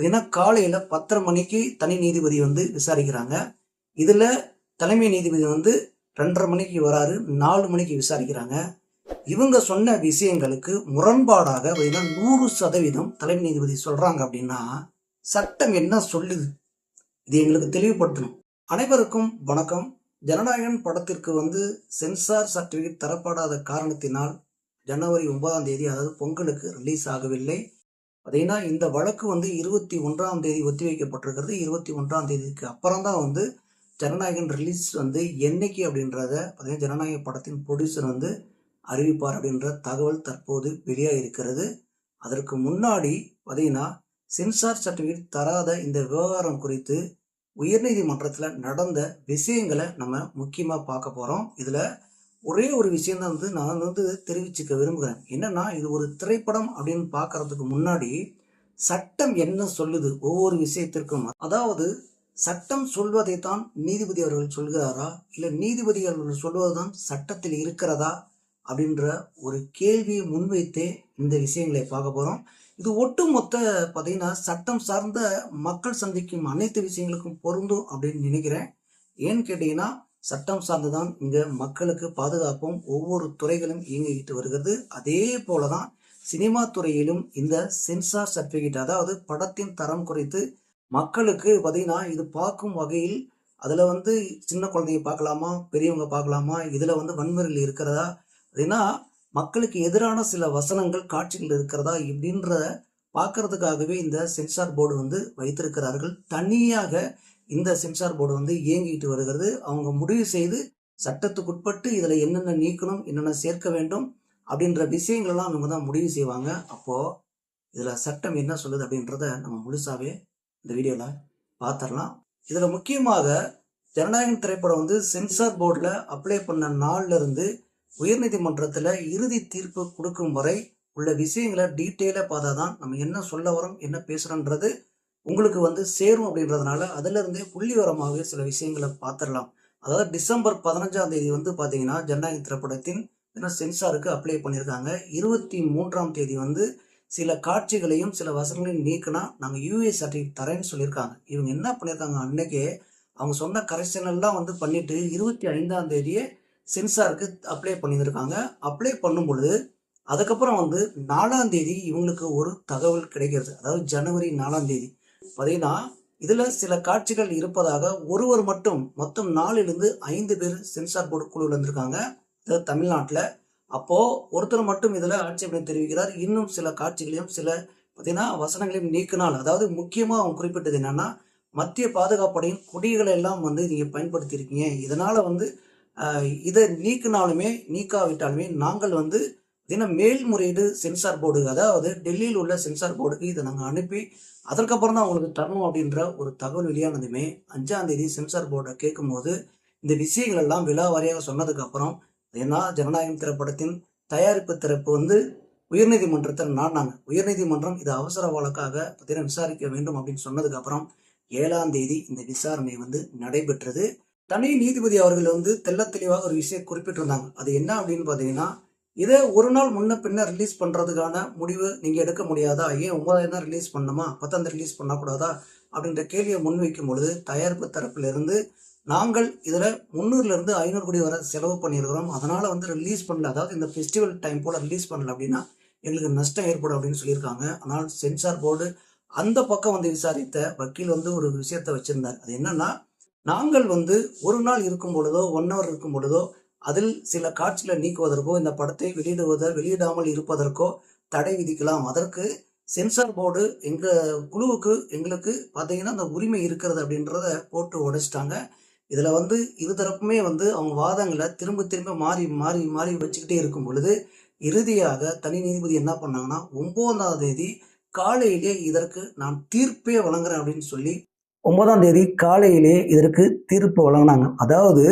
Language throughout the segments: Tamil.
பார்த்தீங்கன்னா காலையில் பத்தரை மணிக்கு தனி நீதிபதி வந்து விசாரிக்கிறாங்க. இதில் தலைமை நீதிபதி வந்து ரெண்டரை மணிக்கு வராரு நாலு மணிக்கு விசாரிக்கிறாங்க. இவங்க சொன்ன விஷயங்களுக்கு முரண்பாடாக நூறு சதவீதம் தலைமை நீதிபதி சொல்கிறாங்க அப்படின்னா சட்டம் என்ன சொல்லுது? இது எங்களுக்கு தெளிவுபடுத்தணும். அனைவருக்கும் வணக்கம். ஜனநாயகன் படத்திற்கு வந்து சென்சார் சர்டிஃபிகேட் தரப்படாத காரணத்தினால் ஜனவரி ஒன்பதாம் தேதி அதாவது பொங்கலுக்கு ரிலீஸ் ஆகவில்லை. பார்த்தீங்கன்னா இந்த வழக்கு வந்து இருபத்தி ஒன்றாம் தேதி ஒத்திவைக்கப்பட்டிருக்கிறது. இருபத்தி ஒன்றாம் தேதிக்கு அப்புறம் தான் வந்து ஜனநாயகன் ரிலீஸ் வந்து என்னைக்கு அப்படின்றத பார்த்தீங்கன்னா ஜனநாயக படத்தின் ப்ரொடியூசர் வந்து அறிவிப்பார் அப்படின்ற தகவல் தற்போது வெளியாக இருக்கிறது அதற்கு முன்னாடி பார்த்தீங்கன்னா சென்சார் சர்டிஃபிகேட் தராத இந்த விவகாரம் குறித்து உயர்நீதிமன்றத்தில் நடந்த விஷயங்களை நம்ம முக்கியமாக பார்க்க போகிறோம் இதில் ஒரே ஒரு விஷயம் தான் வந்து நான் வந்து தெரிவிச்சுக்க விரும்புகிறேன். என்னன்னா இது ஒரு திரைப்படம் அப்படின்னு பார்க்கறதுக்கு முன்னாடி சட்டம் என்ன சொல்லுது ஒவ்வொரு விஷயத்திற்கும்? அதாவது சட்டம் சொல்வதை தான் நீதிபதி அவர்கள் சொல்கிறாரா? இல்லை நீதிபதி அவர்கள் சொல்வதுதான் சட்டத்தில் இருக்கிறதா? அப்படின்ற ஒரு கேள்வியை முன்வைத்தே இந்த விஷயங்களை பார்க்க போகிறோம் இது ஒட்டுமொத்த பார்த்தீங்கன்னா சட்டம் சார்ந்த மக்கள் சந்திக்கும் அனைத்து விஷயங்களுக்கும் பொருந்தும் அப்படின்னு நினைக்கிறேன். ஏன்னு கேட்டிங்கன்னா சட்டம் சார்ந்துதான் இங்கே மக்களுக்கு பாதுகாப்பும் ஒவ்வொரு துறைகளும் இயங்கிக்கிட்டு வருகிறது. அதே போல தான் சினிமா துறையிலும் இந்த சென்சார் சர்டிஃபிகேட் அதாவது படத்தின் தரம் குறித்து மக்களுக்கு பார்த்தீங்கன்னா இது பார்க்கும் வகையில் அதில் வந்து சின்ன குழந்தைய பார்க்கலாமா பெரியவங்க பார்க்கலாமா இதில் வந்து வன்முறையில் இருக்கிறதா அப்படின்னா மக்களுக்கு எதிரான சில வசனங்கள் காட்சிகள் இருக்கிறதா இப்படின்ற பார்க்கறதுக்காகவே இந்த சென்சார் போர்டு வந்து வைத்திருக்கிறார்கள். தனியாக இந்த சென்சார் போர்டு வந்து இயங்கிட்டு வருகிறது. அவங்க முடிவு செய்து சட்டத்துக்குட்பட்டு இதில் என்னென்ன நீக்கணும் என்னென்ன சேர்க்க வேண்டும் அப்படின்ற விஷயங்கள்லாம் அவங்க தான் முடிவு செய்வாங்க. அப்போது இதில் சட்டம் என்ன சொல்லுது அப்படின்றத நம்ம முழுசாகவே இந்த வீடியோவில் பார்த்துடலாம் இதில் முக்கியமாக ஜனநாயகம் திரைப்படம் வந்து சென்சார் போர்டில் அப்ளை பண்ண நாள்லேருந்து உயர்நீதிமன்றத்தில் இறுதி தீர்ப்பு கொடுக்கும் வரை உள்ள விஷயங்களை டீட்டெயிலாக பார்த்தா தான் நம்ம என்ன சொல்ல வரோம் என்ன பேசுகிறோன்றது உங்களுக்கு வந்து சேரும் அப்படின்றதுனால அதிலிருந்தே புள்ளிவரமாகவே சில விஷயங்களை பார்த்துடலாம். அதாவது டிசம்பர் பதினஞ்சாம் தேதி வந்து பார்த்தீங்கன்னா ஜனநாயக திரைப்படத்தின் சென்சாருக்கு அப்ளை பண்ணியிருக்காங்க. இருபத்தி மூன்றாம் தேதி வந்து சில காட்சிகளையும் சில வசனங்களையும் நீக்கினா நாங்கள் யூஏ சர்டிஃபிகேட் தரேன்னு சொல்லியிருக்காங்க. இவங்க என்ன பண்ணியிருக்காங்க? அன்னைக்கே அவங்க சொன்ன கரெக்ஷனெல்லாம் வந்து பண்ணிட்டு இருபத்தி ஐந்தாம் தேதியே சென்சாருக்கு அப்ளை பண்ணியிருக்காங்க. அப்ளை பண்ணும் பொழுது அதுக்கப்புறம் வந்து நாலாம் தேதி இவங்களுக்கு ஒரு தகவல் கிடைக்கிறது. அதாவது ஜனவரி நாலாம் தேதி. பார்த்தீங்கன்னா இதில் சில காட்சிகள் இருப்பதாக ஒருவர் மட்டும் மொத்தம் நாலிலிருந்து ஐந்து பேர் சென்சார் போர்டு குழுவில் இருந்திருக்காங்க. அதாவது தமிழ்நாட்டில். அப்போது ஒருத்தர் மட்டும் இதில் ஆட்சேபனை தெரிவிக்கிறார். இன்னும் சில காட்சிகளையும் சில பார்த்தீங்கன்னா வசனங்களையும் நீக்கினால் அதாவது முக்கியமாக அவங்க குறிப்பிட்டது என்னன்னா மத்திய பாதுகாப்படையின் கொடிகளை எல்லாம் வந்து நீங்கள் பயன்படுத்தியிருக்கீங்க. இதனால் வந்து இதை நீக்கினாலுமே நீக்காவிட்டாலுமே நாங்கள் வந்து தினம் மேல்முறையீடு சென்சார் போர்டு அதாவது டெல்லியில் உள்ள சென்சார் போர்டுக்கு இதை நாங்கள் அனுப்பி அதற்கப்புறம் தான் உங்களுக்கு தரணும் அப்படின்ற ஒரு தகவல் வெளியானதுமே அஞ்சாம் தேதி சென்சார் போர்டை கேட்கும்போது இந்த விஷயங்கள் எல்லாம் விழாவாரியாக சொன்னதுக்கு அப்புறம் ஏன்னா ஜனநாயகம் திரைப்படத்தின் தயாரிப்பு திறப்பு வந்து உயர்நீதிமன்றத்தில் நாடினாங்க. உயர்நீதிமன்றம் இது அவசர வழக்காக பார்த்தீங்கன்னா விசாரிக்க வேண்டும் அப்படின்னு சொன்னதுக்கு அப்புறம் ஏழாம் தேதி இந்த விசாரணை வந்து நடைபெற்றது. தனி நீதிபதி அவர்கள் வந்து தெல்ல தெளிவாக ஒரு விஷயம் குறிப்பிட்டிருந்தாங்க. அது என்ன அப்படின்னு பார்த்தீங்கன்னா இதே ஒரு நாள் முன்ன பின்ன ரிலீஸ் பண்ணுறதுக்கான முடிவு நீங்கள் எடுக்க முடியாதா? ஏன் ஒன்பதாயிரம் தான் ரிலீஸ் பண்ணணுமா? பத்தாம் ரிலீஸ் பண்ணக்கூடாதா அப்படின்ற கேள்வியை முன்வைக்கும் பொழுது தயாரிப்பு தரப்பிலிருந்து நாங்கள் இதில் முந்நூறுலேருந்து ஐநூறு கோடி வரை செலவு பண்ணியிருக்கிறோம். அதனால் வந்து ரிலீஸ் பண்ணல. அதாவது இந்த ஃபெஸ்டிவல் டைம் போல் ரிலீஸ் பண்ணல அப்படின்னா எங்களுக்கு நஷ்டம் ஏற்படும் அப்படின்னு சொல்லியிருக்காங்க. ஆனால் சென்சார் போர்டு அந்த பக்கம் வந்து விசாரித்த வக்கீல் வந்து ஒரு விஷயத்தை வச்சுருந்தார். அது என்னன்னா நாங்கள் வந்து ஒரு நாள் இருக்கும் பொழுதோ ஒன் ஹவர் இருக்கும் பொழுதோ அதில் சில காட்சிகளை நீக்குவதற்கோ இந்த படத்தை வெளியிடுவதோ வெளியிடாமல் இருப்பதற்கோ தடை விதிக்கலாம். அதற்கு சென்சார் போர்டு எங்கள் குழுவுக்கு எங்களுக்கு பார்த்தீங்கன்னா அந்த உரிமை இருக்கிறது அப்படின்றத போட்டு உடைச்சிட்டாங்க. இதில் வந்து இருதரப்புமே வந்து அவங்க வாதங்களை திரும்ப திரும்ப மாறி மாறி மாறி வச்சுக்கிட்டே இருக்கும் பொழுது இறுதியாக தனி நீதிபதி என்ன பண்ணாங்கன்னா ஒன்பதாம் தேதி காலையிலே இதற்கு நான் தீர்ப்பே வழங்குறேன் அப்படின்னு சொல்லி ஒன்பதாம் தேதி காலையிலே இதற்கு தீர்ப்பு வழங்கினாங்க. அதாவது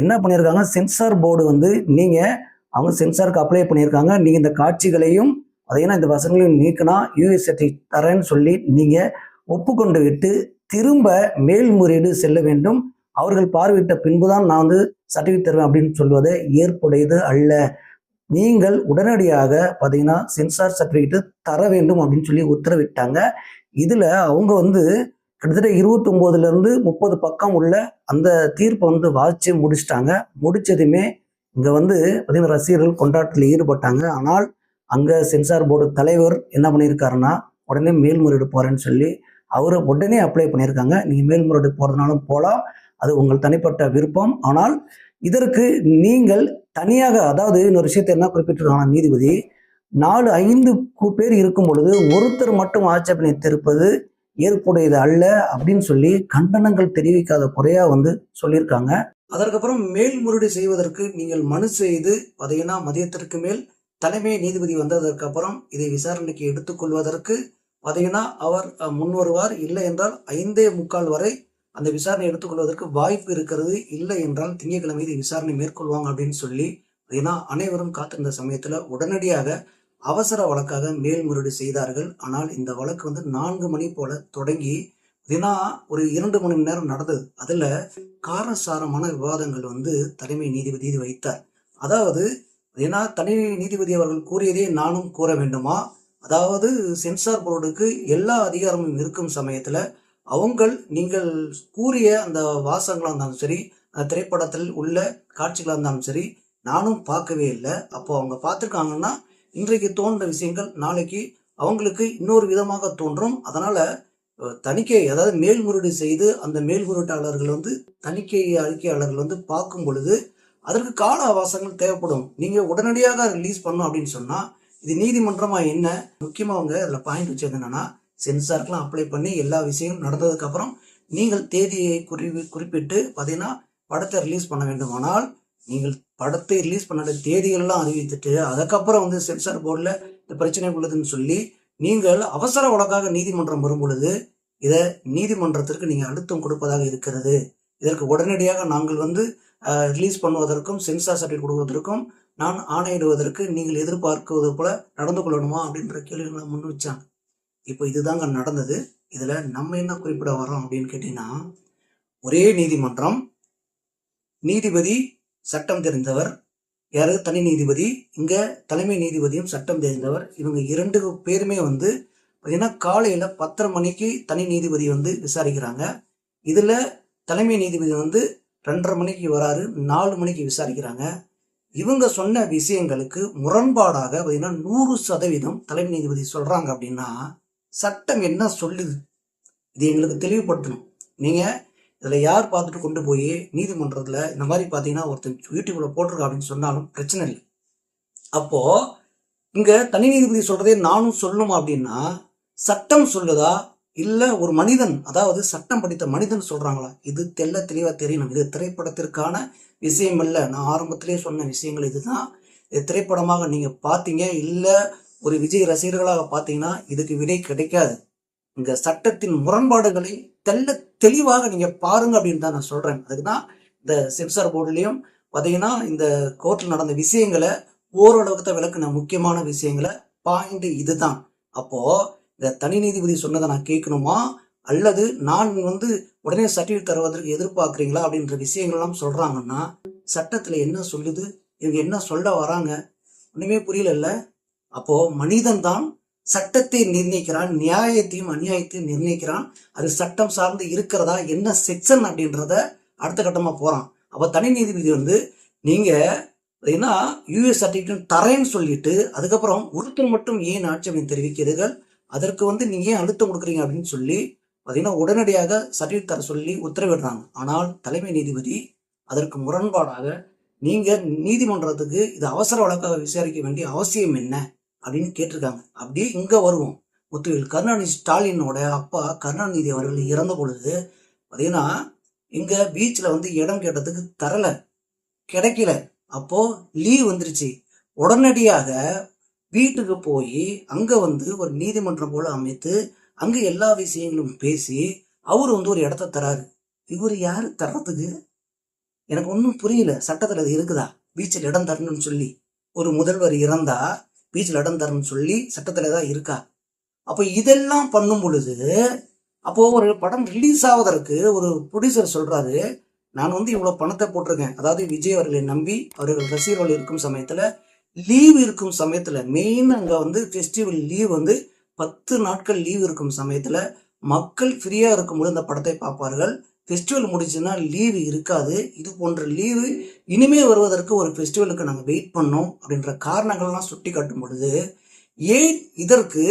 என்ன பண்ணியிருக்காங்க சென்சார் போர்டு வந்து நீங்கள் அவங்க சென்சாருக்கு அப்ளை பண்ணியிருக்காங்க நீங்கள் இந்த காட்சிகளையும் அதையும் இந்த வசங்களையும் நீக்கினா யூஎஸ்எட்டி தரேன்னு சொல்லி நீங்கள் ஒப்புக்கொண்டு விட்டு திரும்ப மேல்முறையீடு செல்ல வேண்டும். அவர்கள் பார்வையிட்ட பின்புதான் நான் வந்து சர்டிஃபிகேட் தருவேன் அப்படின்னு சொல்வது ஏற்புடையது அல்ல. நீங்கள் உடனடியாக பார்த்தீங்கன்னா சென்சார் சர்டிஃபிகேட் தர வேண்டும் அப்படின்னு சொல்லி உத்தரவிட்டாங்க. இதில் அவங்க வந்து கிட்டத்தட்ட இருபத்தொம்போதுலேருந்து முப்பது பக்கம் உள்ள அந்த தீர்ப்பை வந்து வாசிச்சு முடிச்சிட்டாங்க. முடிச்சதுமே இங்க வந்து பார்த்தீங்கன்னா ரசிகர்கள் கொண்டாட்டத்தில் ஈடுபட்டாங்க. ஆனால் அங்க சென்சார் போர்டு தலைவர் என்ன பண்ணியிருக்காருன்னா உடனே மேல்முறையீடு போறேன்னு சொல்லி அவர் உடனே அப்ளை பண்ணியிருக்காங்க. நீங்க மேல்முறையீடு போறதுனாலும் போகலாம் அது உங்கள் தனிப்பட்ட விருப்பம். ஆனால் இதற்கு நீங்கள் தனியாக அதாவது இன்னொரு விஷயத்தை என்ன குறிப்பிட்டிருக்காங்க நீதிபதி நாலு ஐந்து பேர் இருக்கும் பொழுது ஒருத்தர் மட்டும் ஆட்சேபனை திருப்பது ஏற்புடையது அல்ல அப்படின்னு சொல்லி கண்டனங்கள் தெரிவிக்காத குறையா வந்து சொல்லியிருக்காங்க. அதற்கப்புறம் மேல்முறையீடு செய்வதற்கு நீங்கள் மனு செய்து பார்த்தீங்கன்னா மதியத்திற்கு மேல் தலைமை நீதிபதி வந்ததற்கு அப்புறம் இதை விசாரணைக்கு எடுத்துக்கொள்வதற்கு பார்த்தீங்கன்னா அவர் முன் வருவார். இல்லை என்றால் ஐந்தே முக்கால் வரை அந்த விசாரணை எடுத்துக்கொள்வதற்கு வாய்ப்பு இருக்கிறது. இல்லை என்றால் திங்கட்கிழமை இதை விசாரணை மேற்கொள்வாங்க அப்படின்னு சொல்லி பார்த்தீங்கன்னா அனைவரும் காத்திருந்த சமயத்தில் உடனடியாக அவசர வழக்காக மேல்முறையீடு செய்தார்கள். ஆனால் இந்த வழக்கு வந்து நான்கு மணி போல தொடங்கி தினா ஒரு இரண்டு மணி நேரம் நடந்தது. அதுல காரசாரமான விவாதங்கள் வந்து தலைமை நீதிபதி வைத்தார். அதாவது தினா தனி நீதிபதி அவர்கள் கூறியதே நானும் கூற வேண்டுமா? அதாவது சென்சார் போர்டுக்கு எல்லா அதிகாரமும் இருக்கும் சமயத்துல அவங்கள் நீங்கள் கூறிய அந்த வாசங்களாக இருந்தாலும் சரி அந்த திரைப்படத்தில் உள்ள காட்சிகளாக இருந்தாலும் சரி நானும் பார்க்கவே இல்லை. அப்போ அவங்க பார்த்துருக்காங்கன்னா இன்றைக்கு தோன்ற விஷயங்கள் நாளைக்கு அவங்களுக்கு இன்னொரு விதமாக தோன்றும். அதனால தணிக்கை அதாவது மேல்முறையீடு செய்து அந்த மேல்முறையீட்டாளர்கள் வந்து தணிக்கை அறிக்கையாளர்கள் வந்து பார்க்கும் பொழுது அதற்கு கால அவகாசங்கள் தேவைப்படும். நீங்க உடனடியாக ரிலீஸ் பண்ணும் அப்படின்னு சொன்னா இது நீதிமன்றமா என்ன? முக்கியமா அவங்க அதுல பாயிண்ட் வச்சது என்னன்னா சென்சார்க்கெல்லாம் அப்ளை பண்ணி எல்லா விஷயமும் நடந்ததுக்கு அப்புறம் நீங்கள் தேதியை குறி குறிப்பிட்டு பார்த்தீங்கன்னா படத்தை ரிலீஸ் பண்ண வேண்டுமானால் நீங்கள் படத்தை ரிலீஸ் பண்ண தேதிகள்லாம் அறிவித்துட்டு அதுக்கப்புறம் வந்து சென்சார் போர்டில் இந்த பிரச்சனை உள்ளதுன்னு சொல்லி நீங்கள் அவசர வழக்காக நீதிமன்றம் வரும் பொழுது இதை நீதிமன்றத்திற்கு நீங்கள் அழுத்தம் கொடுப்பதாக இருக்கிறது. இதற்கு உடனடியாக நாங்கள் வந்து ரிலீஸ் பண்ணுவதற்கும் சென்சார் சர்டிஃபிகேட் கொடுவதற்கும் நான் ஆணையிடுவதற்கு நீங்கள் எதிர்பார்க்குவது போல நடந்து கொள்ளணுமா அப்படின்ற கேள்விகளை முன் வச்சாங்க. இப்போ இதுதாங்க நடந்தது. இதில் நம்ம என்ன குறிப்பிட வரோம் அப்படின்னு கேட்டிங்கன்னா ஒரே நீதிமன்றம் நீதிபதி சட்டம் தெரிந்தவர். யாரு தனி நீதிபதி. இங்க தலைமை நீதிபதியும் சட்டம் தெரிந்தவர். இவங்க இரண்டு பேருமே வந்து பார்த்தீங்கன்னா காலையில பத்தரை மணிக்கு தனி நீதிபதி வந்து விசாரிக்கிறாங்க. இதுல தலைமை நீதிபதி வந்து ரெண்டரை மணிக்கு வராரு நாலு மணிக்கு விசாரிக்கிறாங்க. இவங்க சொன்ன விஷயங்களுக்கு முரண்பாடாக பார்த்தீங்கன்னா நூறு சதவீதம் தலைமை நீதிபதி சொல்றாங்க அப்படின்னா சட்டம் என்ன சொல்லுது? இது எங்களுக்கு தெளிவுபடுத்தணும். நீங்க இதுல யார் பார்த்துட்டு கொண்டு போய் நீதிமன்றத்துல இந்த மாதிரி பாத்தீங்கன்னா ஒருத்தன் யூடியூப்ல போட்டிருக்கா அப்படின்னு சொன்னாலும் பிரச்சனை இல்லை. அப்போ இங்க தனி நீதிபதி சொல்றதே நானும் சொல்லணும் அப்படின்னா சட்டம் சொல்லுதா? இல்ல ஒரு மனிதன் அதாவது சட்டம் படித்த மனிதன் சொல்றாங்களா? இது தெல்ல தெளிவா தெரியணும். இது திரைப்படத்திற்கான விஷயம் அல்ல. நான் ஆரம்பத்திலே சொன்ன விஷயங்கள் இதுதான். இது திரைப்படமாக நீங்க பார்த்தீங்க. இல்ல ஒரு விஜய் ரசிகர்களாக பார்த்தீங்கன்னா இதுக்கு விடை கிடைக்காது. இங்க சட்டத்தின் முரண்பாடுகளை தெல்ல தெளிவாக நீங்க பாருங்க அப்படின்னு தான் நான் சொல்றேன். அதுக்கு தான் இந்த சென்சார் போர்டுலயும் பார்த்தீங்கன்னா இந்த கோர்ட்டில் நடந்த விஷயங்களை ஓரளவுக்கு தான் விளக்குன முக்கியமான விஷயங்களை பாயிண்ட் இதுதான். அப்போ இந்த தனி நீதிபதி சொன்னதை நான் கேட்கணுமா? அல்லது நான் வந்து உடனே சர்டிஃபிகேட் தருவதற்கு எதிர்பார்க்குறீங்களா? அப்படின்ற விஷயங்கள்லாம் சொல்றாங்கன்னா சட்டத்தில் என்ன சொல்லுது? இவங்க என்ன சொல்ல வராங்க? ஒன்றுமே புரியல அப்போ மனிதன் தான் சட்டத்தை நிர்ணயிக்கிறான் நியாயத்தையும் அநியாயத்தையும் நிர்ணயிக்கிறான். அது சட்டம் சார்ந்து இருக்கிறதா என்ன செக்ஷன் அப்படின்றத அடுத்த கட்டமா போறான். அப்ப தனி நீதிபதி வந்து நீங்க ஏன்னா யூஎஸ் சர்டிஃபிகேட் தரேன்னு சொல்லிட்டு அதுக்கப்புறம் ஒருத்தர் மட்டும் ஏன் ஆட்சேபனை தெரிவிக்கிறீர்கள்? அதற்கு வந்து நீங்க ஏன் அழுத்தம் கொடுக்குறீங்க அப்படின்னு சொல்லி பார்த்தீங்கன்னா உடனடியாக சர்டிஃபிகேட் தர சொல்லி உத்தரவிடுறாங்க. ஆனால் தலைமை நீதிபதி அதற்கு முரண்பாடாக நீங்க நீதிமன்றத்துக்கு இது அவசர வழக்காக விசாரிக்க வேண்டிய அவசியம் என்ன? அப்படின்னு கேட்டிருக்காங்க. அப்படியே இங்க வருவோம். முத்துவேல் கருணாநிதி ஸ்டாலினோட அப்பா கருணாநிதி அவர்கள் இறந்த பொழுது பார்த்தீங்கன்னா இங்க பீச்சில் வந்து இடம் கேட்டதுக்கு தரல. கிடைக்கல. அப்போ லீவ் வந்துருச்சு. உடனடியாக வீட்டுக்கு போய் அங்க வந்து ஒரு நீதிமன்றம் போல அமைத்து அங்க எல்லா விஷயங்களும் பேசி அவர் வந்து ஒரு இடத்த தராரு. இவர் யாரு? தர்றதுக்கு? எனக்கு ஒன்றும் புரியல. சட்டத்தில் அது இருக்குதா? பீச்சில் இடம் தரணும்னு சொல்லி. ஒரு முதல்வர் இறந்தா பீச்சில் இடம் தரணும்னு சொல்லி சட்டத்தில் தான் இருக்கா. அப்போ இதெல்லாம் பண்ணும் பொழுது அப்போது ஒரு படம் ரிலீஸ் ஆவதற்கு ஒரு ப்ரொடியூசர் சொல்கிறாரு நான் வந்து இவ்வளோ பணத்தை போட்டிருக்கேன். அதாவது விஜய் அவர்களை நம்பி அவர்கள் ரசிகர்கள் இருக்கும் சமயத்தில் லீவ் இருக்கும் சமயத்தில் மெயின் அங்கே வந்து ஃபெஸ்டிவல் லீவ் வந்து பத்து நாட்கள் லீவ் இருக்கும் சமயத்தில் மக்கள் ஃப்ரீயாக இருக்கும்போது இந்த படத்தை பார்ப்பார்கள். ஃபெஸ்டிவல் முடிஞ்சுன்னா லீவு இருக்காது. இது போன்ற லீவு இனிமே வருவதற்கு ஒரு ஃபெஸ்டிவலுக்கு நாங்கள் வெயிட் பண்ணோம் அப்படின்ற காரணங்கள்லாம் சுட்டி காட்டும் பொழுது ஏன் இதற்கு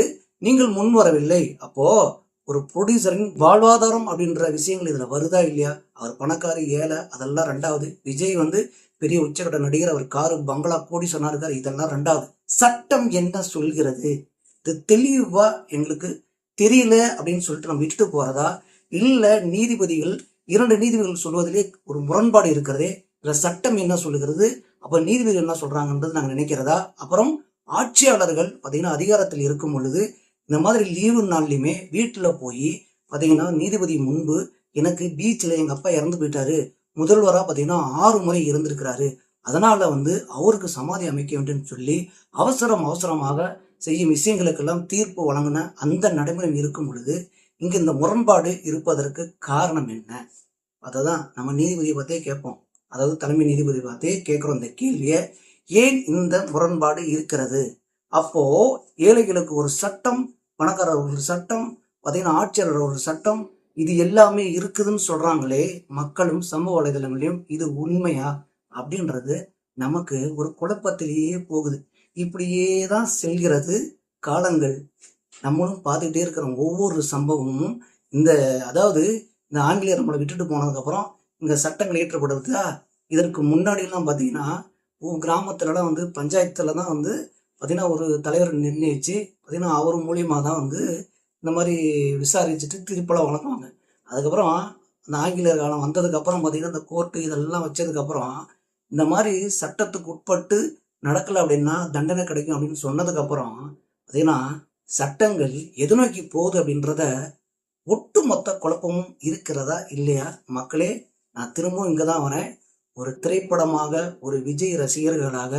நீங்கள் முன் வரவில்லை? அப்போது ஒரு ப்ரொடியூசரின் வாழ்வாதாரம் அப்படின்ற விஷயங்கள் இதில் வருதா இல்லையா? அவர் பணக்காரி ஏழை அதெல்லாம் ரெண்டாவது. விஜய் வந்து பெரிய உச்சக்கட்ட நடிகர் அவர் காரு பங்களா கோடி சொன்னார் இதெல்லாம் ரெண்டாவது. சட்டம் என்ன சொல்கிறது? இது தெளிவா எங்களுக்கு தெரியல அப்படின்னு சொல்லிட்டு நம்ம விட்டுட்டு போறதா? இல்ல நீதிபதிகள் இரண்டு நீதிபதிகள் சொல்வதிலே ஒரு முரண்பாடு இருக்கிறதே இதுல சட்டம் என்ன சொல்லுகிறது அப்ப நீதிபதிகள் என்ன சொல்றாங்கன்றது நாங்க நினைக்கிறதா? அப்புறம் ஆட்சியாளர்கள் பாத்தீங்கன்னா அதிகாரத்தில் இருக்கும் பொழுது இந்த மாதிரி லீவு நாள்லையுமே வீட்டுல போய் பாத்தீங்கன்னா நீதிபதி முன்பு எனக்கு பீச்சில் எங்க அப்பா இறந்து போயிட்டாரு முதல்வரா பாத்தீங்கன்னா ஆறு முறை இருந்திருக்கிறாரு அதனால வந்து அவருக்கு சமாதி அமைக்க வேண்டும் சொல்லி அவசரம் அவசரமாக செய்யும் விஷயங்களுக்கெல்லாம் தீர்ப்பு வழங்கின அந்த நடைமுறை இருக்கும் பொழுது இங்க இந்த முரண்பாடு இருப்பதற்கு காரணம் என்ன? அதை தான் நம்ம நீதிபதியை பார்த்தே கேட்போம். அதாவது தலைமை நீதிபதி பார்த்தே கேட்குறோம் இந்த கேள்வியை. ஏன் இந்த முரண்பாடு இருக்கிறது? அப்போ ஏழைகளுக்கு ஒரு சட்டம் பணக்காரர் ஒரு சட்டம் பார்த்தீங்கன்னா ஆட்சியாளர் ஒரு சட்டம் இது எல்லாமே இருக்குதுன்னு சொல்றாங்களே மக்களும் சமூக வலைதளங்களையும் இது உண்மையா? அப்படின்றது நமக்கு ஒரு குழப்பத்திலேயே போகுது. இப்படியே தான் செல்கிறது காலங்கள். நம்மளும் பார்த்துக்கிட்டே இருக்கிற ஒவ்வொரு சம்பவமும் இந்த அதாவது இந்த ஆங்கிலேயர் நம்மளை விட்டுட்டு போனதுக்கப்புறம் இங்கே சட்டங்கள் இயற்றப்படுவதா இதற்கு முன்னாடிலாம் பார்த்தீங்கன்னா கிராமத்துலலாம் வந்து பஞ்சாயத்தில் தான் வந்து பார்த்தீங்கன்னா ஒரு தலைவர் நிர்ணயிச்சு பார்த்தீங்கன்னா அவர் மூலியமாக தான் வந்து இந்த மாதிரி விசாரிச்சுட்டு திருப்பலாம் வளர்க்குவாங்க அதுக்கப்புறம் அந்த ஆங்கிலேயர் காலம் வந்ததுக்கப்புறம் பார்த்தீங்கன்னா இந்த கோர்ட்டு இதெல்லாம் வச்சதுக்கப்புறம் இந்த மாதிரி சட்டத்துக்கு உட்பட்டு நடக்கலை அப்படின்னா தண்டனை கிடைக்கும் அப்படின்னு சொன்னதுக்கப்புறம் பார்த்தீங்கன்னா சட்டங்கள் எது நோக்கி போகுது அப்படின்றத ஒட்டுமொத்த குழப்பமும் இருக்கிறதா இல்லையா? மக்களே நான் திரும்பவும் இங்கே தான் வரேன். ஒரு திரைப்படமாக ஒரு விஜய் ரசிகர்களாக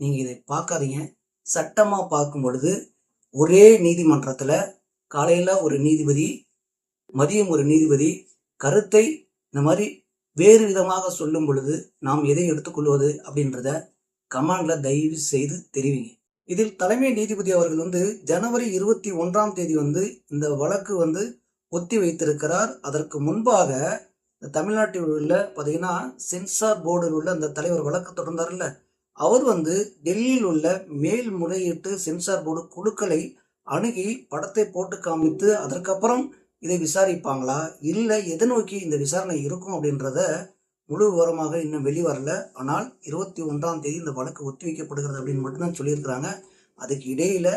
நீங்கள் இதை பார்க்காதீங்க. சட்டமாக பார்க்கும் பொழுது ஒரே நீதிமன்றத்தில் காலையில் ஒரு நீதிபதி மதியம் ஒரு நீதிபதி கருத்தை இந்த மாதிரி வேறு விதமாக சொல்லும் பொழுது நாம் எதை எடுத்துக்கொள்வது அப்படின்றத கமாண்டில் தயவு செய்து தெரிவிங்க. இதில் தலைமை நீதிபதி அவர்கள் வந்து ஜனவரி இருபத்தி ஒன்றாம் தேதி வந்து இந்த வழக்கு வந்து ஒத்தி வைத்திருக்கிறார். அதற்கு முன்பாக இந்த தமிழ்நாட்டில் உள்ள பார்த்தீங்கன்னா சென்சார் போர்டில் உள்ள அந்த தலைவர் வழக்கு தொடர்ந்தார்ல அவர் வந்து டெல்லியில் உள்ள மேல்முறையீட்டு சென்சார் போர்டு குழுக்களை அணுகி படத்தை போட்டு காமித்து அதற்கப்புறம் இதை விசாரிப்பாங்களா? இல்லை எதை நோக்கி இந்த விசாரணை இருக்கும் அப்படின்றத முழு விவரமாக இன்னும் வெளிவரல. ஆனால் இருபத்தி ஒன்றாம் தேதி இந்த வழக்கு ஒத்திவைக்கப்படுகிறது அப்படின்னு மட்டும்தான் சொல்லியிருக்கிறாங்க. அதுக்கு இடையில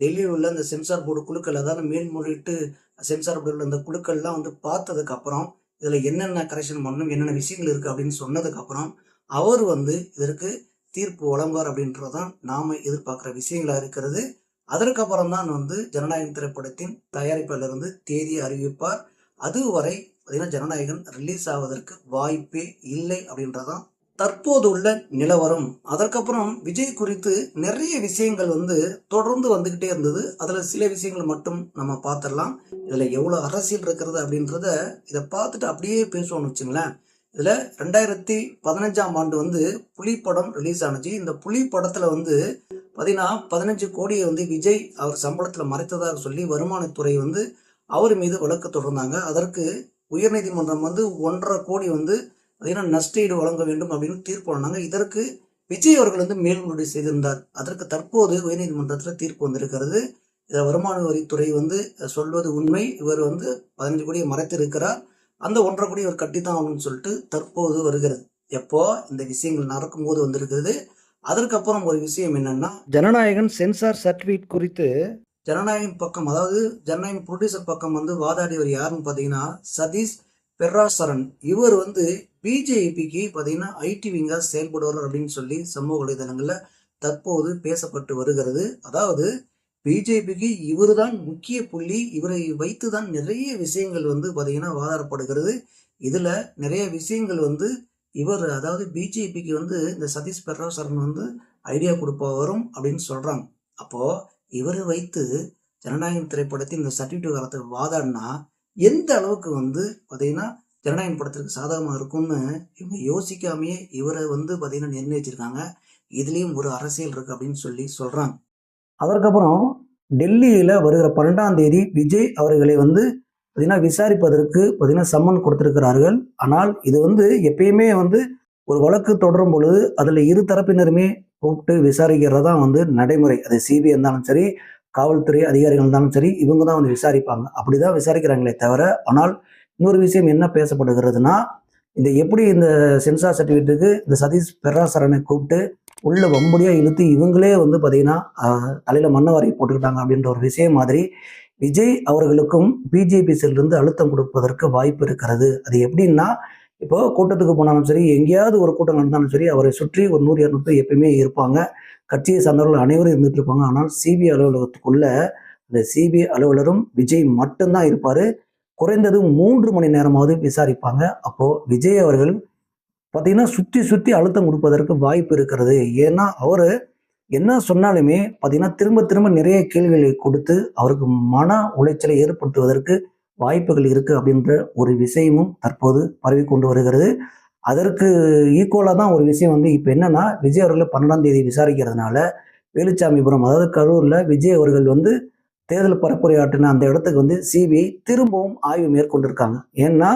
டெல்லியில் உள்ள அந்த சென்சார் போர்டு குழுக்கள் அதாவது மேல்முறையீட்டு சென்சார் போர்டு உள்ள இந்த குழுக்கள்லாம் வந்து பார்த்ததுக்கு அப்புறம் இதுல என்னென்ன கரெக்ஷன் பண்ணணும் என்னென்ன விஷயங்கள் இருக்கு அப்படின்னு சொன்னதுக்கு அப்புறம் அவர் வந்து இதற்கு தீர்ப்பு வழங்குவார் அப்படின்றதான் நாம எதிர்பார்க்குற விஷயங்களா இருக்கிறது. அதற்கப்புறம் தான் வந்து ஜனநாயகம் திரைப்படத்தின் தயாரிப்பிலிருந்து தேதி அறிவிப்பார். அதுவரை பார்த்தீங்கன்னா ஜனநாயகன் ரிலீஸ் ஆவதற்கு வாய்ப்பே இல்லை அப்படின்றதான் தற்போது உள்ள நிலவரம். அதற்கப்புறம் விஜய் குறித்து நிறைய விஷயங்கள் வந்து தொடர்ந்து வந்துகிட்டே இருந்தது. அதுல சில விஷயங்கள் மட்டும் நம்ம பார்த்துடலாம். இதுல எவ்வளவு அரசியல் இருக்கிறது அப்படின்றத இதை பார்த்துட்டு அப்படியே பேசுவோம்னு வச்சுங்களேன். இதுல ரெண்டாயிரத்தி பதினஞ்சாம் ஆண்டு வந்து புலி படம் ரிலீஸ் ஆனுச்சு. இந்த புலி படத்துல வந்து பார்த்தீங்கன்னா பதினஞ்சு கோடியை வந்து விஜய் அவர் சம்பளத்துல மறைத்ததாக சொல்லி வருமானத்துறை வந்து அவர் மீது வழக்கு தொடர்ந்தாங்க அதற்கு உயர்நீதிமன்றம் வந்து ஒன்றரை கோடி வந்து பார்த்தீங்கன்னா நஷ்டஈடு வழங்க வேண்டும் அப்படின்னு தீர்ப்பு வழங்கினாங்க. இதற்கு விஜய் அவர்கள் வந்து மேல்முறையீடு செய்திருந்தார். அதற்கு தற்போது உயர்நீதிமன்றத்தில் தீர்ப்பு வந்திருக்கிறது. இதில் வருமான வரித்துறை வந்து சொல்வது உண்மை. இவர் வந்து பதினஞ்சு கோடியை மறைத்திருக்கிறார். அந்த ஒன்றரை கோடி இவர் கட்டித்தான் ஆகணும்னு சொல்லிட்டு தற்போது வருகிறது. எப்போ? இந்த விஷயங்கள் நடக்கும்போது வந்திருக்கிறது. அதற்கப்புறம் ஒரு விஷயம் என்னன்னா ஜனநாயகன் சென்சார் சர்டிஃபிகேட் குறித்து ஜனநாயகன் பக்கம் அதாவது ஜனநாயகன் ப்ரொடியூசர் பக்கம் வந்து வாதாடியவர் யாருன்னு பார்த்தீங்கன்னா சதீஷ் பெர்ராசரன் இவர் வந்து பிஜேபிக்கு பார்த்தீங்கன்னா ஐடி விங்காக செயல்படுவார் அப்படின்னு சொல்லி சமூக வலைதளங்களில் தற்போது பேசப்பட்டு வருகிறது. அதாவது பிஜேபிக்கு இவர் தான் முக்கிய புள்ளி இவரை வைத்து தான் நிறைய விஷயங்கள் வந்து பார்த்தீங்கன்னா வாதாடப்படுகிறது. இதில் நிறைய விஷயங்கள் வந்து இவர் அதாவது பிஜேபிக்கு வந்து இந்த சதீஷ் பெர்ராசரன் வந்து ஐடியா கொடுப்பவரும் அப்படின்னு சொல்கிறாங்க அப்போது இவரை வைத்து ஜனநாயகம் திரைப்படத்தில் இந்த சர்டிஃபிகேட் வரத்துக்கு வாதாடினா எந்த அளவுக்கு வந்து பார்த்தீங்கன்னா ஜனநாயகம் படத்திற்கு சாதகமாக இருக்கும்னு இவங்க யோசிக்காமையே இவரை வந்து பார்த்தீங்கன்னா நிர்ணயிச்சிருக்காங்க. இதுலேயும் ஒரு அரசியல் இருக்குது அப்படின்னு சொல்லி சொல்கிறாங்க அதற்கப்புறம் டெல்லியில் வருகிற பன்னெண்டாம் தேதி விஜய் அவர்களை வந்து பார்த்தீங்கன்னா விசாரிப்பதற்கு பார்த்தீங்கன்னா சம்மன் கொடுத்துருக்கிறார்கள். ஆனால் இது வந்து எப்பயுமே வந்து ஒரு வழக்கு தொடரும் பொழுது அதில் இரு தரப்பினருமே கூப்பிட்டு விசாரிக்கிறது தான் வந்து நடைமுறை. அது சிபிஐ இருந்தாலும் சரி காவல்துறை அதிகாரிகள் இருந்தாலும் சரி இவங்க தான் வந்து விசாரிப்பாங்க. அப்படி தான் விசாரிக்கிறாங்களே தவிர ஆனால் இன்னொரு விஷயம் என்ன பேசப்படுகிறதுனா இந்த எப்படி இந்த சென்சார் சர்டிஃபிகேட்டுக்கு இந்த சதீஷ் பெராசரனை கூப்பிட்டு உள்ள வம்படியாக இழுத்து இவங்களே வந்து பார்த்தீங்கன்னா தலையில் மண்ணவாரி போட்டுக்கிட்டாங்க அப்படின்ற ஒரு விஷயம் மாதிரி விஜய் அவர்களுக்கும் பிஜேபி இருந்து அழுத்தம் கொடுப்பதற்கு வாய்ப்பு இருக்கிறது. அது எப்படின்னா இப்போ கூட்டத்துக்கு போனாலும் சரி எங்கேயாவது ஒரு கூட்டம் நடந்தாலும் சரி அவரை சுற்றி ஒரு நூறு இரநூறு பேர் எப்பயுமே இருப்பாங்க. கட்சியை சார்ந்தவர்கள் அனைவரும் இருந்துட்டு இருப்பாங்க. ஆனால் சிபிஐ அலுவலகத்துக்குள்ள அந்த சிபிஐ அலுவலரும் விஜய் மட்டும்தான் இருப்பார். குறைந்தது மூன்று மணி நேரமாவது விசாரிப்பாங்க. அப்போது விஜய் அவர்கள் பார்த்திங்கன்னா சுற்றி சுற்றி அழுத்தம் கொடுப்பதற்கு வாய்ப்பு இருக்கிறது. ஏன்னா அவர் என்ன சொன்னாலுமே பார்த்தீங்கன்னா திரும்ப திரும்ப நிறைய கேள்விகளை கொடுத்து அவருக்கு மன உளைச்சலை ஏற்படுத்துவதற்கு வாய்ப்புகள் இருக்கு அப்படின்ற ஒரு விஷயமும் தற்போது பரவி கொண்டு வருகிறது. அதற்கு ஈக்குவலாக தான் ஒரு விஷயம் வந்து இப்போ என்னன்னா விஜய் அவர்கள் பன்னெண்டாம் தேதி விசாரிக்கிறதுனால வேலுச்சாமிபுரம் அதாவது கரூரில் விஜய் அவர்கள் வந்து தேர்தல் பரப்புரையாற்றின அந்த இடத்துக்கு வந்து சிபிஐ திரும்பவும் ஆய்வு மேற்கொண்டிருக்காங்க. ஏன்னா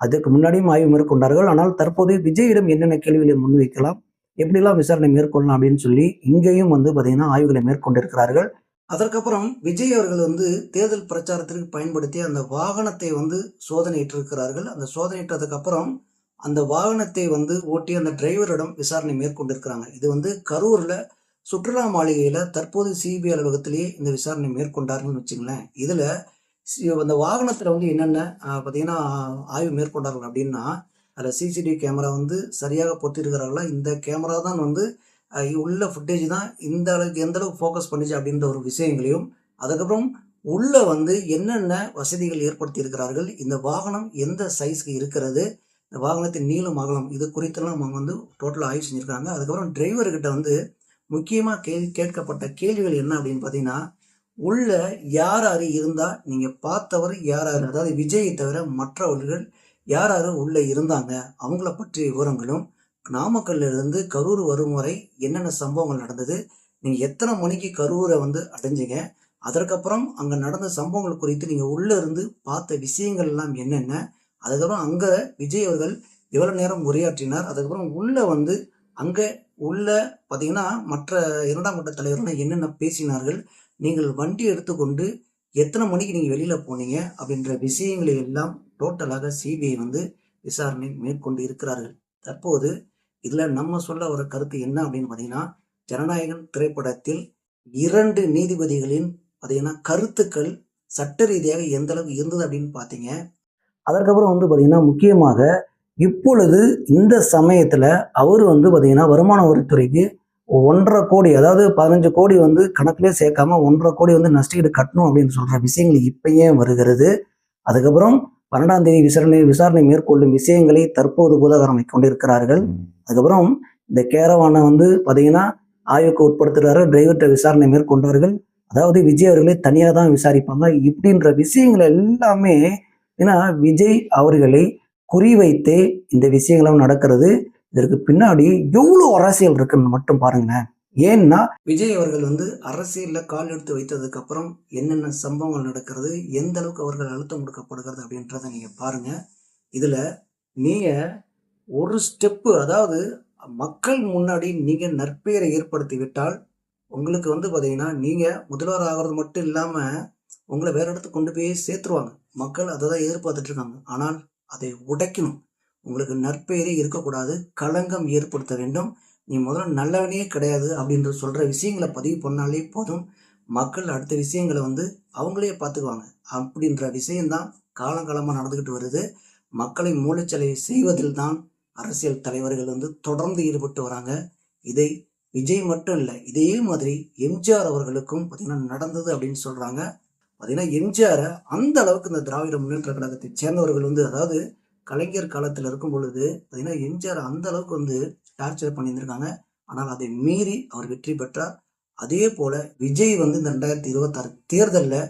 அதுக்கு முன்னாடியும் ஆய்வு மேற்கொண்டார்கள். ஆனால் தற்போது விஜயிடம் என்னென்ன கேள்விகளை முன்வைக்கலாம் எப்படிலாம் விசாரணை மேற்கொள்ளலாம் அப்படின்னு சொல்லி இங்கேயும் வந்து பார்த்தீங்கன்னா ஆய்வுகளை மேற்கொண்டிருக்கிறார்கள். அதற்கப்புறம் விஜய் அவர்கள் வந்து தேர்தல் பிரச்சாரத்திற்கு பயன்படுத்தி அந்த வாகனத்தை வந்து சோதனையிட்டிருக்கிறார்கள். அந்த சோதனையிட்டதுக்கு அப்புறம் அந்த வாகனத்தை வந்து ஓட்டி அந்த டிரைவரிடம் விசாரணை மேற்கொண்டிருக்கிறாங்க. இது வந்து கரூர்ல சுற்றுலா மாளிகையில தற்போது சிபிஐ அலுவலகத்திலேயே இந்த விசாரணை மேற்கொண்டார்கள்னு வச்சுங்களேன். இதுல சி- அந்த வாகனத்துல வந்து என்னென்ன பார்த்தீங்கன்னா ஆய்வு மேற்கொண்டார்கள் அப்படின்னா அதில் சிசிடிவி கேமரா வந்து சரியாக பொத்திருக்கிறார்களா இந்த கேமரா தான் வந்து உள்ள ஃபுட்டேஜ் தான் இந்த அளவுக்கு எந்த அளவுக்கு ஃபோக்கஸ் பண்ணுச்சு அப்படின்ற ஒரு விஷயங்களையும் அதுக்கப்புறம் உள்ள வந்து என்னென்ன வசதிகள் ஏற்படுத்தி இருக்கிறார்கள் இந்த வாகனம் எந்த சைஸ்க்கு இருக்கிறது இந்த வாகனத்தின் நீளம் அகலம் இது குறித்தெல்லாம் அவங்க வந்து டோட்டலாக ஆய்வு செஞ்சுருக்காங்க. அதுக்கப்புறம் டிரைவர்கிட்ட வந்து முக்கியமாக கே கேட்கப்பட்ட கேள்விகள் என்ன அப்படின்னு பார்த்தீங்கன்னா உள்ள யார் யார் இருந்தால் நீங்கள் பார்த்தவர் யார் யார் அதாவது விஜயை தவிர மற்றவர்கள் யார் யார் உள்ளே இருந்தாங்க அவங்கள பற்றிய விவரங்களும் நாமக்கல்லிருந்து கரூர் வரும் வரை என்னென்ன சம்பவங்கள் நடந்தது? நீங்கள் எத்தனை மணிக்கு கரூரை வந்து அடைஞ்சிங்க? அதற்கப்புறம் அங்கே நடந்த சம்பவங்கள் குறித்து நீங்கள் உள்ளே இருந்து பார்த்த விஷயங்கள் எல்லாம் என்னென்ன? அதுக்கப்புறம் அங்கே விஜய் அவர்கள் எவ்வளோ நேரம் உரையாற்றினார். அதுக்கப்புறம் உள்ளே வந்து அங்கே உள்ள பார்த்தீங்கன்னா மற்ற இரண்டாம் கட்ட தலைவர்கள் என்னென்ன பேசினார்கள்? நீங்கள் வண்டி எடுத்துக்கொண்டு எத்தனை மணிக்கு நீங்கள் வெளியில் போனீங்க? அப்படின்ற விஷயங்களை எல்லாம் டோட்டலாக சிபிஐ வந்து விசாரணை மேற்கொண்டு இருக்கிறார்கள். தற்போது இதில் நம்ம சொல்ல வர கருத்து என்ன அப்படின்னு பார்த்தீங்கன்னா ஜனநாயகன் திரைப்படத்தில் இரண்டு நீதிபதிகளின் பார்த்தீங்கன்னா கருத்துக்கள் சட்ட ரீதியாக எந்த அளவுக்கு இருந்தது அப்படின்னு பார்த்தீங்க. அதற்கப்புறம் வந்து பார்த்தீங்கன்னா முக்கியமாக இப்பொழுது இந்த சமயத்தில் அவர் வந்து பார்த்தீங்கன்னா வருமான வரித்துறைக்கு ஒன்றரை கோடி அதாவது பதினஞ்சு கோடி வந்து கணக்கிலே சேர்க்காம ஒன்றரை கோடி வந்து நஷ்டஈடு கட்டணும் அப்படின்னு சொல்ற விஷயங்கள் இப்பயே வருகிறது? அதுக்கப்புறம் பன்னெண்டாம் தேதி விசாரணை விசாரணை மேற்கொள்ளும் விஷயங்களை தற்போது பூதாகரம் கொண்டிருக்கிறார்கள். அதுக்கப்புறம் இந்த கேரவானை வந்து பார்த்தீங்கன்னா ஆய்வுக்கு உட்படுத்துகிறாரு டிரைவர்கிட்ட விசாரணை மேற்கொண்டார்கள். அதாவது விஜய் அவர்களை தனியாக தான் விசாரிப்பாங்க. இப்படின்ற விஷயங்கள் எல்லாமே ஏன்னா விஜய் அவர்களை குறிவைத்தே இந்த விஷயங்களும் நடக்கிறது. இதற்கு பின்னாடி எவ்வளோ அரசியல் இருக்குன்னு மட்டும் பாருங்களேன். ஏன்னா விஜய் அவர்கள் வந்து அரசியல்ல கால் எடுத்து வைத்ததுக்கு அப்புறம் என்னென்ன சம்பவங்கள் நடக்கிறது எந்த அளவுக்கு அவர்கள் அழுத்தம் கொடுக்கப்படுகிறது அப்படின்றத நீங்க பாருங்க. இதுல நீங்க ஒரு ஸ்டெப்பு அதாவது மக்கள் முன்னாடி நீங்க நற்பெயரை ஏற்படுத்தி விட்டால் உங்களுக்கு வந்து பாத்தீங்கன்னா நீங்க முதல்வர் ஆகிறது மட்டும் இல்லாம உங்களை வேற இடத்துக்கு கொண்டு போய் சேர்த்துருவாங்க. மக்கள் அதை தான் எதிர்பார்த்துட்டு இருக்காங்க. ஆனால் அதை உடைக்கணும். உங்களுக்கு நற்பெயரே இருக்கக்கூடாது. களங்கம் ஏற்படுத்த வேண்டும். நீ முதல்ல நல்லவனே கிடையாது அப்படின்ற சொல்கிற விஷயங்களை பதிவு பண்ணாலே போதும். மக்கள் அடுத்த விஷயங்களை வந்து அவங்களே பார்த்துக்குவாங்க. அப்படின்ற விஷயம்தான் காலங்காலமாக நடந்துக்கிட்டு வருது. மக்களை மூளைச்சலை செய்வதில் தான் அரசியல் தலைவர்கள் வந்து தொடர்ந்து ஈடுபட்டு வராங்க. இதை விஜய் மட்டும் இல்லை இதே மாதிரி எம்ஜிஆர் அவர்களுக்கும் பார்த்தீங்கன்னா நடந்தது அப்படின்னு சொல்கிறாங்க பார்த்தீங்கன்னா எம்ஜிஆரை அந்த அளவுக்கு இந்த திராவிட முன்னேற்ற கழகத்தை சேர்ந்தவர்கள் வந்து அதாவது கலைஞர் காலத்தில் இருக்கும் பொழுது பார்த்தீங்கன்னா எம்ஜிஆர் அந்த அளவுக்கு வந்து டார்ச்சர் பண்ணியிருந்திருக்காங்க. ஆனால் அதை மீறி அவர் வெற்றி பெற்றார். அதே போல விஜய் வந்து இந்த ரெண்டாயிரத்தி இருபத்தாறு தேர்தலில்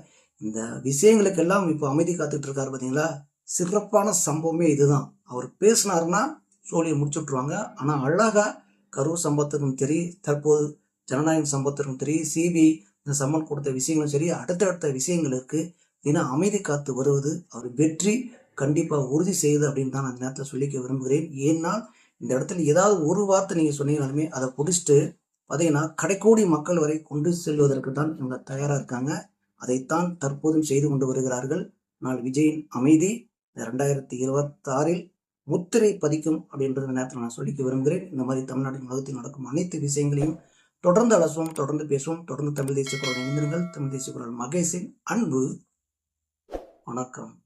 இந்த விஷயங்களுக்கெல்லாம் இப்போ அமைதி காத்துட்டு இருக்காரு பார்த்தீங்களா? சிறப்பான சம்பவமே இதுதான். அவர் பேசினாருன்னா சோழியை முடிச்சு விட்ருவாங்க ஆனால் அழகா கரூர் சம்பவத்துக்கும் சரி தற்போது ஜனநாயக சம்பவத்திற்கும் சரி சிபி இந்த சம்மன் கொடுத்த விஷயங்களும் சரி அடுத்தடுத்த விஷயங்களுக்கு தினம் அமைதி காத்து வருவது அவர் வெற்றி கண்டிப்பாக உறுதி செய்யுது அப்படின்னு தான் நான் நேரத்தில் சொல்லிக்க விரும்புகிறேன். ஏன்னால் இந்த இடத்துல ஏதாவது ஒரு வார்த்தை நீங்கள் சொன்னீங்கனாலுமே அதை பிடிச்சிட்டு பார்த்தீங்கன்னா கடைக்கோடி மக்கள் வரை கொண்டு செல்வதற்கு தான் இவங்க தயாராக இருக்காங்க. அதைத்தான் தற்போதும் செய்து கொண்டு வருகிறார்கள். நாள் விஜயின் அமைதி ரெண்டாயிரத்தி இருபத்தாறில் முத்திரை பதிக்கும் அப்படின்றத நேரத்தில் நான் சொல்லிக்க விரும்புகிறேன். இந்த மாதிரி தமிழ்நாட்டின் மதத்தில் நடக்கும் அனைத்து விஷயங்களையும் தொடர்ந்து அலசுவோம் தொடர்ந்து பேசுவோம் தொடர்ந்து தமிழ் தேசிய குரல் இணைந்திருங்கள். தமிழ் தேசிய குரல் மகேஷின் அன்பு. வணக்கம்.